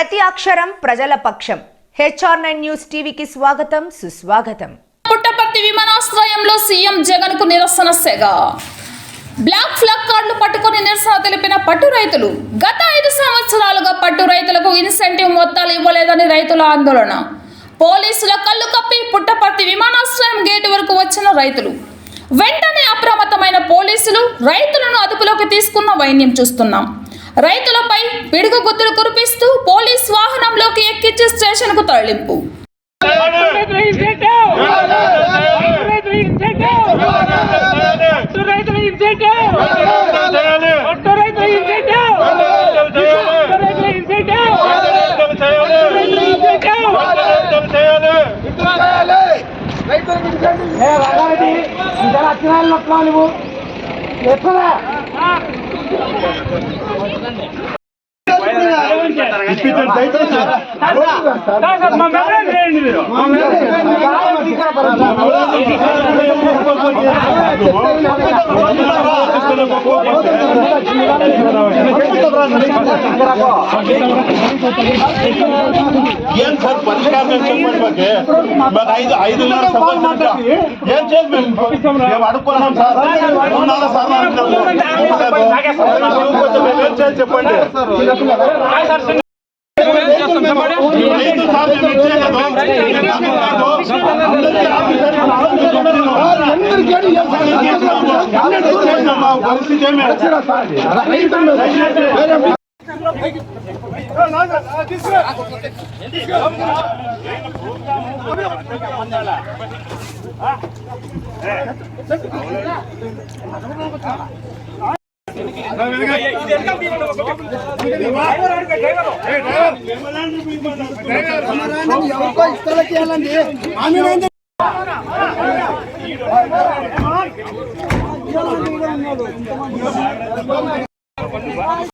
ప్రతి అక్షరం ప్రజల పక్షం. హెచ్ఆర్ నైన్ న్యూస్ టీవీకి స్వాగతం సుస్వాగతం. పుట్టపర్తి విమానాశ్రయంలో సీఎం జగన్కు నిరసన సెగ. బ్లాక్ ఫ్లాగ్ కార్డులు పట్టుకుని నిరసన తెలిపిన పట్టు రైతులు. గత ఐదు సంవత్సరాలుగా పట్టు రైతులకు ఇన్సెంటివ్ మొత్తాలు ఇవ్వలేదని రైతుల ఆందోళన. పోలీసుల కళ్ళు కప్పి పుట్టపర్తి విమానాశ్రయం గేటు వరకు వచ్చిన రైతులు. వెంటనే అప్రమత్తమైన పోలీసులు రైతులను అదుపులోకి తీసుకున్న వైన్యం చూస్తున్నాం. రైతులపై పిడుగు గుద్దులు కురిపిస్తూ పోలీస్ వాహనంలోకి ఎక్కించి స్టేషన్కు తరలింపు. అచ్చినాలు నొక్కున్నావు నువ్వు ఎక్కడా మా మెమరీ చేయండి మీరు ఏం చేసి మేము మేము అడుక్కున్నాం సార్ ఉన్నారా సార్ ఏం చేయాలి చెప్పండి ఐదు సార్లు పరిస్థితి ఏమి ఎవరికో ఇస్తాలకి వెళ్ళండి ఆమె 頑張ってください。